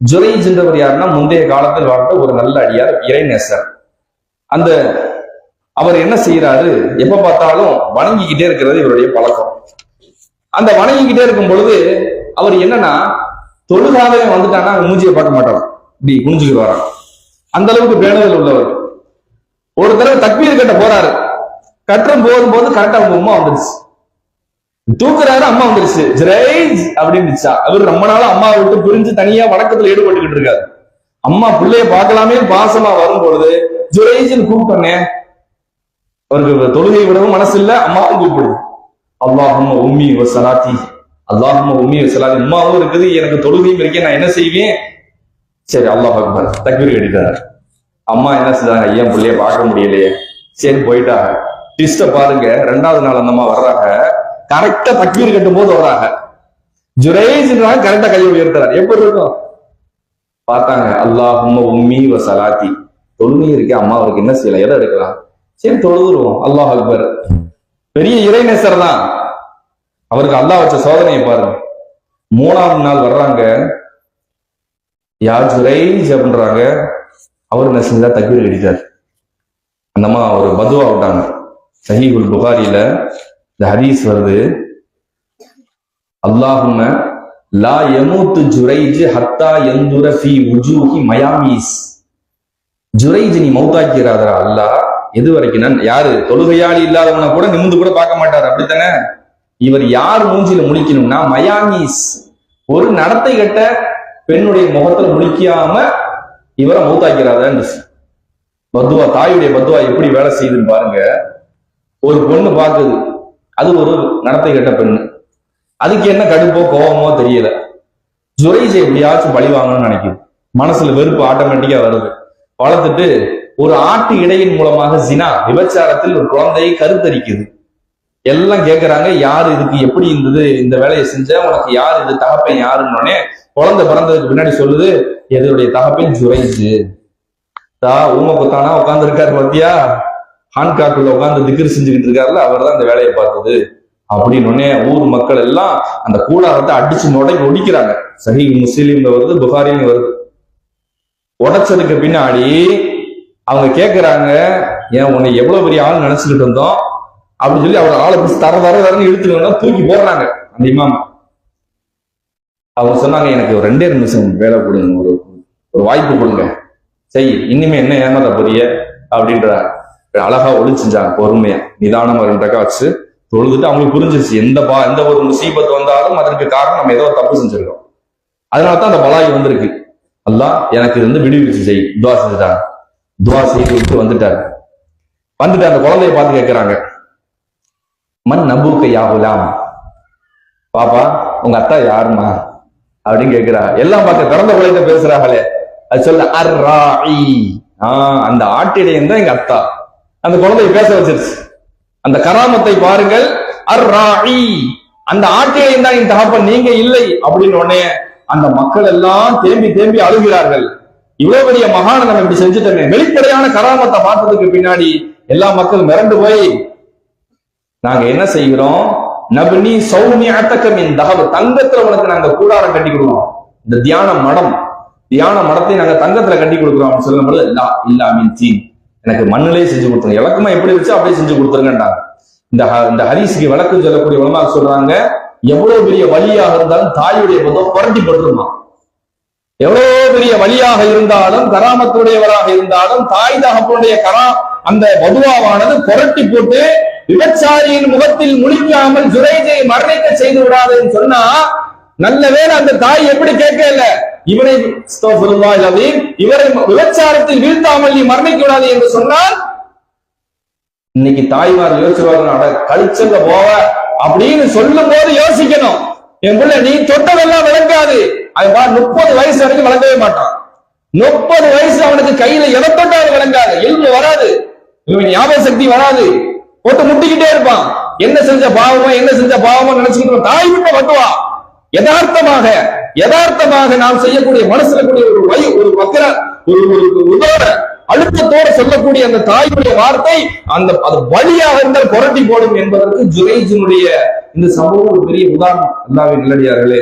ஜுரைஜ் என்றவர் யாருன்னா முந்தைய காலத்தில் வாழ்ந்த ஒரு நல்ல அடியார் இறைநேசர். அந்த அவர் என்ன செய்யறாரு எப்ப பார்த்தாலும் வணங்கிக்கிட்டே இருக்கிறது இவருடைய பழக்கம். அந்த வணங்கிக்கிட்டே இருக்கும் பொழுது அவர் என்னன்னா தொழுகாதவே வந்துட்டான்னா மூஞ்சியை பார்க்க மாட்டான் இப்படி குனிஞ்சுக்கிட்டு வரான் அந்த அளவுக்கு பேணுதல் உள்ளவர். ஒரு தடவை தக்மீர் கட்ட போறாரு. கட்டம் போகும்போது கரெக்டா அவங்க அம்மா வந்துருச்சு. தூக்குறாரு அம்மா வந்துருச்சு. ஜெரைஜ் அப்படின்னுச்சா. அவர் ரொம்ப நாளா அம்மா விட்டு பிரிஞ்சு தனியா வணக்கத்துல ஈடுபட்டுக்கிட்டு இருக்காரு. அம்மா பிள்ளைய பார்க்கலாமே பாசமா வரும்பொழுது பொழுது ஜுரைஜ்னு கூப்பிட்டோன்னே அவருக்கு தொழுகை விடவும் மனசு இல்ல அம்மாவும் கூப்பிடுது. அல்லாஹும் உம்மி வசலாத்தி சலாத்தி. உம்மி வசலாத்தி சலாத்தி. அம்மாவும் இருக்குது எனக்கு தொழுகையும் இருக்கேன் நான் என்ன செய்வேன்? சரி அல்லாஹ் அக்பர். தக்பீர் கட்டிட்டாரு. அம்மா என்ன செஞ்சாங்க ஐயா பிள்ளைய பார்க்க முடியலையே. சரி போயிட்டாங்க. டிஸ்ட பாருங்க. ரெண்டாவது நாள் அந்த அம்மா வர்றாங்க. கரெக்டா தக்பீர் கட்டும் போது வராங்க. ஜுரேஜ் கரெக்டா கையை உயர்த்துறாரு. எப்படி இருக்கும்? பார்த்தாங்க. அல்லாஹும் உம்மி வ சலாத்தி. தொழுகை இருக்கே அம்மா அவருக்கு என்ன சில இடம் எடுக்கலாம்? சரி தொழுதுருவோம். அல்லாஹ் அக்பர். பெரிய இறை நெசர் தான் அவருக்கு அல்லாஹ் வச்ச சோதனையை பாருங்க. மூணாவது நாள் வர்றாங்க. யார் ஜுரைஜ் அப்படின்றாங்க. அவர் என்ன செஞ்சா? தக்பீர் கட்டிட்டார். அந்தம்மா அவர் பதுவா விட்டாங்க. சஹீகுல் புகாரியில இந்த ஹதீஸ் வருது. அல்லாஹும லா யமூத்து ஜுரைஜ் ஹத்தா எந்துர ஃபி உஜூஹி மயாமீஸ். ஜுரைஜ் நீ மௌத்தாக்கிறாதரா அல்லாஹ் எது வரைக்கும்? யாரு? தொழுகையாளி இல்லாதவனை கூட நிமிந்து கூட பார்க்க மாட்டார். அப்படித்தானே? இவர் யார் மூஞ்சில முழிக்கணும்னா மயாமீஸ். ஒரு நடத்தை கட்ட பெண்ணுடைய முகத்துல முழிக்காம இவரை மௌத்தாக்கிறாதான் பத்துவா தாயுடைய பத்துவா எப்படி வேலை செய்யுதுன்னு பாருங்க. ஒரு பொண்ணு பார்க்குது. அது ஒரு நடத்தை கெட்ட பெண்ணு. அதுக்கு என்ன கடுப்போ கோபமோ தெரியல. ஜுரைஜை எப்படியாச்சும் பழி வாங்கணும்னு நினைக்குது. மனசுல வெறுப்பு ஆட்டோமேட்டிக்கா வருது. வளர்த்துட்டு ஒரு ஆட்டு இடையின் மூலமாக ஜினா விபச்சாரத்தில் ஒரு குழந்தையை கருத்தரிக்குது. எல்லாம் கேட்கறாங்க யார் இதுக்கு எப்படி இருந்தது? இந்த வேலையை செஞ்ச உனக்கு யார் இது? தகப்பன் யாருன்னொடனே குழந்தை பிறந்ததுக்கு பின்னாடி சொல்லுது எதனுடைய தகப்பன் ஜுரைஜு தா ஊம குத்தானா உட்காந்துருக்காரு இருக்காரு மத்தியா உட்காந்து உட்கார்ந்து செஞ்சுக்கிட்டு இருக்காருல்ல அவர் தான் அந்த வேலையை பார்த்தது. அப்படின்னு ஊர் மக்கள் எல்லாம் அந்த கூடாரத்தை அடிச்சு நுடைக்கு ஒடிக்கிறாங்க சஹி முஸ்லீம்ல வருது புகாரின்னு வருது. உடைச்சதுக்கு பின்னாடி அவங்க கேக்குறாங்க ஏன் உன்னை எவ்வளவு பெரிய ஆள் நினைச்சுக்கிட்டு இருந்தோம் அப்படின்னு சொல்லி அவர் ஆளை பிடிச்சி தர தர தரன்னு இழுத்துட்டு தூக்கி போடுறாங்க அந்த இமாம. அவங்க சொன்னாங்க எனக்கு ஒரு ரெண்டே நிமிஷம் வேலை கொடுங்க ஒரு ஒரு வாய்ப்பு கொடுங்க. சரி இனிமே என்ன ஏமாத்த போறிய அப்படின்றாங்க. அழகா ஒளிச்சுஞ்சாங்க பொறுமையா. நிதானமா ரெண்டக்கா வச்சு தொழுதுட்டு அவங்களுக்கு புரிஞ்சிருச்சு எந்த பா எந்த ஒரு முசீபத் வந்தாலும் அதற்கு காரணம் நம்ம ஏதோ தப்பு செஞ்சிருக்கோம். அதனால தான் அந்த பலாகி வந்திருக்கு. அல்லா எனக்கு இருந்து விடுவிச்சு செய் துவா செஞ்சுட்டாங்க. துவா செய்து விட்டு வந்துட்டாரு. வந்துட்டு அந்த குழந்தைய பார்த்து கேட்கிறாங்க மண் நபூக்க யாகுலாம் பாப்பா உங்க அத்தா யாருமா அப்படின்னு கேட்கிறா எல்லாம் பார்க்க திறந்த குழந்தை பேசுறாங்களே. அது சொல்ல அர் ஆஹ் அந்த ஆட்டிடையன் தான் எங்க அத்தா. அந்த குழந்தைய பேச வச்சிருச்சு. அந்த கராமத்தை பாருங்கள். அர்ராயி அந்த ஆட்டையும் தான் என் தகப்பன் நீங்க இல்லை அப்படின்னு உடனே அந்த மக்கள் எல்லாம் தேம்பி தேம்பி அழுகிறார்கள். இவ்வளவு பெரிய மகான நம்ம இப்படி செஞ்சுட்டோமே. வெளிப்படையான கராமத்தை பார்த்ததுக்கு பின்னாடி எல்லா மக்கள் மிரண்டு போய் நாங்க என்ன செய்கிறோம்? நபினி சௌமி அத்தக்கமின் தகவல் தங்கத்துல உனக்கு நாங்க கூடாரம் கட்டி கொடுக்குறோம். இந்த தியான மடம் தியான மடத்தை நாங்க தங்கத்துல கட்டி கொடுக்குறோம். அப்படின்னு சொல்லும் பொழுது இல்லா இல்லா மீன் சீன். எனக்கு மண்ணிலே செஞ்சு கொடுத்துருங்க. இலக்கமா எப்படி வச்சு அப்படியே செஞ்சு கொடுத்துருங்கன்றாங்க இந்த இந்த ஹரிசுக்கு விளக்கம் சொல்லக்கூடிய உலமா சொல்றாங்க எவ்வளவு பெரிய வழியாக இருந்தாலும் தாயுடைய பதம் புரட்டி போட்டுருமா. எவ்வளவு பெரிய வழியாக இருந்தாலும் கராமத்துடையவராக இருந்தாலும் தாய் தகப்பனுடைய கரா அந்த வதுவாவானது புரட்டி போட்டு விபச்சாரியின் முகத்தில் முழிக்காமல் ஜுரைஜை மரணிக்க செய்து விடாதுன்னு சொன்னா நல்ல வேளை அந்த தாய் எப்படி கேட்கல? இவனை இவரை விபச்சாரத்தில் வீழ்த்தாமல் நீ மரணிக்க விடாது என்று சொன்னால் இன்னைக்கு தாய்மார் யோசிச்சுவார்கள் கழிச்சங்க போவ அப்படின்னு சொல்லும் போது யோசிக்கணும். என் பிள்ளை நீ தொட்டதெல்லாம் விளங்காது. அது பா முப்பது வயசு வரைக்கும் விளங்கவே மாட்டான். முப்பது வயசு அவனுக்கு கையில எதை தொட்டாலும் விளங்காது. எலும்பு வராது. இவன் ஞாபக சக்தி வராது. போட்டு முட்டிக்கிட்டே இருப்பான். என்ன செஞ்ச பாவமோ என்ன செஞ்ச பாவமோ நினைச்சுக்கிட்டு தாய் விட்ட வட்டுவா யதார்த்தமாக யதார்த்தமாக நாம் செய்யக்கூடிய மனசுல கூடிய ஒரு வயு ஒரு வக்கர ஒரு ஒரு ஒரு உதோட சொல்லக்கூடிய அந்த தாயுடைய வார்த்தை அந்த அது வழியாக இருந்தால் புரட்டி போடும் என்பதற்கு ஜுரேஜினுடைய இந்த சம்பவம் ஒரு பெரிய உதாரணம். அல்லாவின் நல்லடியார்களே